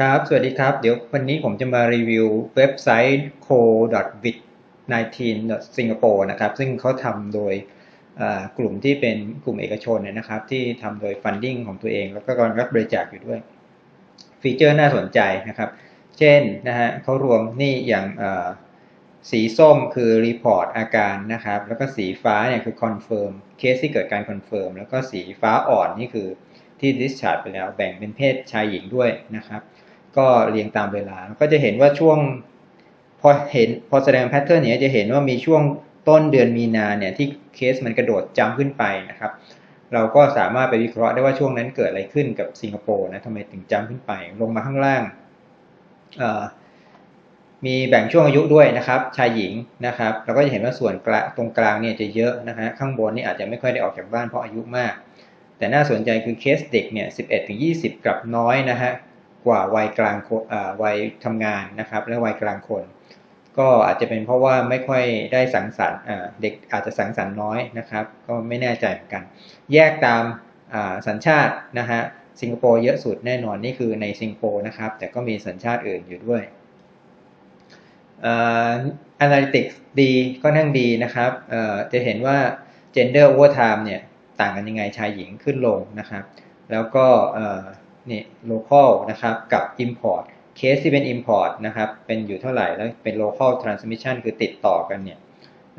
ครับ สวัสดีครับ เดี๋ยววันนี้ผมจะมารีวิวเว็บไซต์ co.bit19.singapore นะครับ ซึ่งเขาทำโดยกลุ่มที่เป็นกลุ่มเอกชนเนี่ยนะครับ ที่ทำโดย funding ของตัวเอง แล้วก็กำลังรับบริจาคอยู่ด้วย ฟีเจอร์น่าสนใจนะครับ เช่นนะฮะเขารวมนี่อย่างสีส้มคือ report อาการนะครับ แล้วก็สีฟ้าเนี่ยคือ confirm เคสที่เกิดการ confirm แล้วก็สีฟ้าอ่อนนี่คือ ที่ discharge ไปแล้ว แบ่งเป็นเพศชายหญิงด้วยนะครับ ก็เรียงตามเวลา ก็จะเห็นว่าช่วงพอเห็นพอแสดงแพทเทิร์นเนี้ยจะเห็นว่ามีช่วงต้นเดือนมีนาเนี่ยที่เคสมันกระโดดจำขึ้นไปนะครับ เราก็สามารถไปวิเคราะห์ได้ว่าช่วงนั้นเกิดอะไรขึ้นกับสิงคโปร์นะทำไมถึงจำขึ้นไป ลงมาข้างล่างมีแบ่งช่วงอายุด้วยนะครับ ชายหญิงนะครับ เราก็จะเห็นว่าส่วนกลางตรงกลางเนี่ยจะเยอะนะฮะข้างบนนี่อาจจะไม่ค่อยได้ออกจากบ้านเพราะอายุมาก แต่น่าสนใจคือเคสเด็กเนี่ย 11 ถึง 20 กลับน้อยนะฮะ กว่าวัยกลางวัยทำงานนะครับ และวัยกลางคน ก็อาจจะเป็นเพราะว่าไม่ค่อยได้สังสรรค์เด็กอาจจะสังสรรค์น้อยนะครับ ก็ไม่แน่ใจเหมือนกัน แยกตามสัญชาตินะฮะ สิงคโปร์เยอะสุดแน่นอนนี่คือในสิงคโปร์นะครับ แต่ก็มีสัญชาติอื่นอยู่ด้วย Analytics ดีก็นั่งดีนะครับจะเห็นว่า Gender over time เนี่ย ต่างกันยังไงชายหญิงขึ้นลงนะครับ แล้วก็นี่ local นะครับกับ import เคสที่เป็น import นะครับเป็นอยู่เท่าไหร่แล้วเป็น local transmission คือติดต่อกันเนี่ย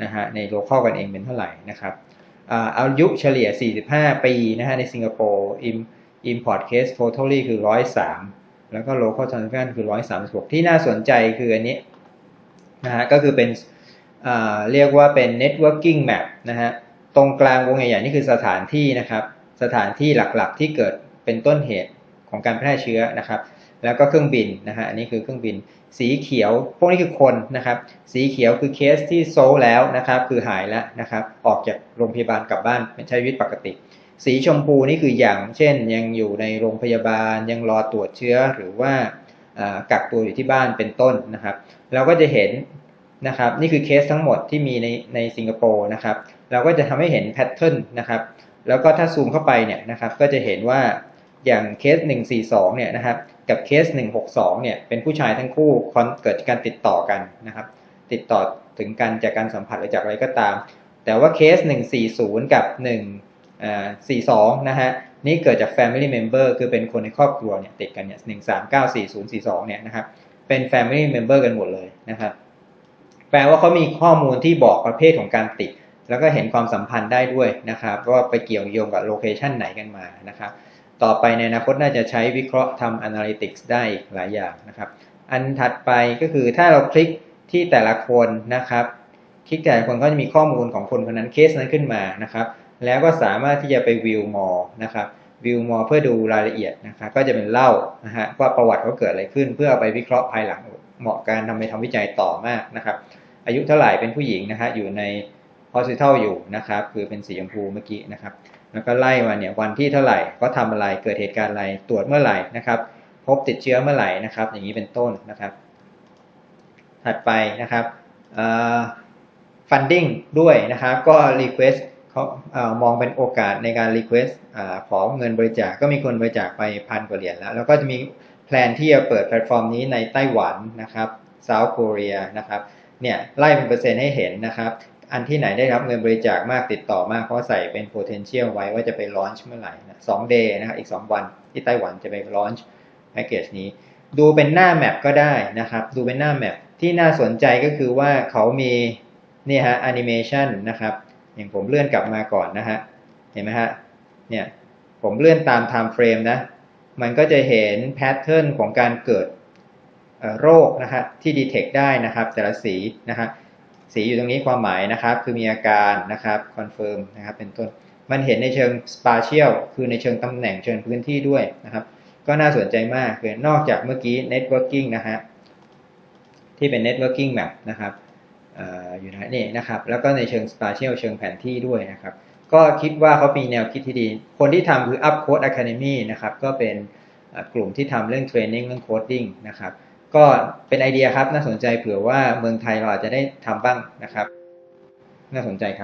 นะฮะใน local กันเองเป็นเท่าไหร่นะครับอายุเฉลี่ย 45 ปีนะฮะในสิงคโปร์ import case totally คือ 103 แล้วก็ local transmission คือ 136 ที่น่าสนใจคืออันนี้นะฮะก็คือเป็นเรียกว่าเป็น networking map นะฮะ ตรงกลางวงใหญ่ๆนี่คือสถานที่นะครับ สถานที่หลักๆที่เกิดเป็นต้นเหตุของการแพร่เชื้อนะครับ แล้วก็เครื่องบินนะฮะอันนี้คือเครื่องบิน สีเขียว พวกนี้คือคนนะครับ สีเขียวคือเคสที่โซลแล้วนะครับ คือหายแล้วนะครับ ออกจากโรงพยาบาลกลับบ้านเป็นใช้ชีวิตปกติ สีชมพูนี่คืออย่าง เช่น ยังอยู่ในโรงพยาบาล ยังรอตรวจเชื้อหรือว่ากักตัวอยู่ที่บ้านเป็นต้นนะครับ เราก็จะเห็นนะครับ นี่คือเคสทั้งหมดที่มีในในสิงคโปร์นะครับ เราก็จะทำให้เห็นแพทเทิร์นนะครับ แล้วก็ถ้าซูมเข้าไปเนี่ยนะครับ ก็จะเห็นว่าอย่างเคส 142 เนี่ยนะครับ กับเคส 162 เนี่ย เป็นผู้ชายทั้งคู่เกิดการติดต่อกันนะครับ ติดต่อถึงกันจากการสัมผัสหรือจากอะไรก็ตาม แต่ว่าเคส 140 กับ 142 นะฮะ นี่เกิดจาก family member คือเป็นคนในครอบครัวเนี่ยติดกันเนี่ย 1394042 เนี่ยนะครับ เป็น family member กันหมดเลยนะครับ แปลว่าเขามีข้อมูลที่บอกประเภทของการติด แล้วก็เห็นความสัมพันธ์ได้ด้วยนะครับว่าไปเกี่ยวโยงกับโลเคชันไหนกันมานะครับ ต่อไปในอนาคตน่าจะใช้วิเคราะห์ทำ analytics ได้หลายอย่างนะครับ อันถัดไปก็คือถ้าเราคลิกที่แต่ละคนนะครับ คลิกแต่ละคนก็จะมีข้อมูลของคนคนนั้นเคสนั้นขึ้นมานะครับ แล้วก็สามารถที่จะไป view more นะครับ view more เพื่อดูรายละเอียดนะครับก็จะเป็นเล่านะฮะว่าประวัติเขาเกิดอะไรขึ้น เพื่อเอาไปวิเคราะห์ภายหลังเหมาะการนำไปทำวิจัยต่อมากนะครับ อายุเท่าไหร่เป็นผู้หญิงนะฮะอยู่ใน hospital อยู่นะครับ คือเป็นสีชมพูเมื่อกี้นะครับ แล้วก็ไล่มาเนี่ยวันที่เท่าไหร่ก็ทำอะไรเกิดเหตุการณ์อะไรตรวจเมื่อไหร่นะครับ พบติดเชื้อเมื่อไหร่นะครับ อย่างนี้เป็นต้นนะครับ ถัดไปนะครับ funding ด้วยนะครับ ก็ request เขามองเป็นโอกาสในการ request ขอเงินบริจาคก็มีคนบริจาคไปพันกว่าเหรียญแล้ว แล้วก็จะมีแพลนที่จะเปิดแพลตฟอร์มนี้ในไต้หวันนะครับ South Korea นะครับเนี่ยไล่เป็นเปอร์เซ็นต์ให้เห็นนะครับ อันที่ไหนได้รับเงินบริจาคมากติดต่อมากเพราะใส่เป็น potential ไว้ว่าจะไป launch เมื่อไหร่นะสอง day นะครับอีก 2 วันที่ไต้หวันจะไป launch package นี้ ดูเป็นหน้าแมปก็ได้นะครับ ดูเป็นหน้าแมปที่น่าสนใจก็คือว่าเขามีนี่ฮะ animation นะครับ อย่างผมเลื่อนกลับมาก่อนนะฮะ เห็นไหมฮะ เนี่ยผมเลื่อนตาม time frame นะ มันก็จะเห็น pattern ของการเกิดโรคนะฮะที่ detect ได้นะครับ แต่ละสีนะฮะ สีอยู่ตรงนี้ความหมายนะครับ คือมีอาการนะครับ confirm นะครับเป็นต้นมันเห็นในเชิง spatial คือในเชิงตำแหน่งเชิงพื้นที่ด้วยนะครับ ก็น่าสนใจมากคือนอกจากเมื่อกี้ networking นะฮะที่เป็น networking map นะครับอยู่นะนี่นะครับ แล้วก็ในเชิง spatial เชิงแผนที่ด้วยนะครับ ก็คิดว่าเขามีแนวคิดที่ดี คนที่ทำคือ Up Code Academy นะครับ ก็เป็นกลุ่มที่ทำเรื่องเทรนนิ่งเรื่องโคดดิ้งนะครับ ก็เป็นไอเดียครับน่าสนใจเผื่อว่าเมืองไทยเราอาจจะได้ทำบ้างนะครับ น่าสนใจครับ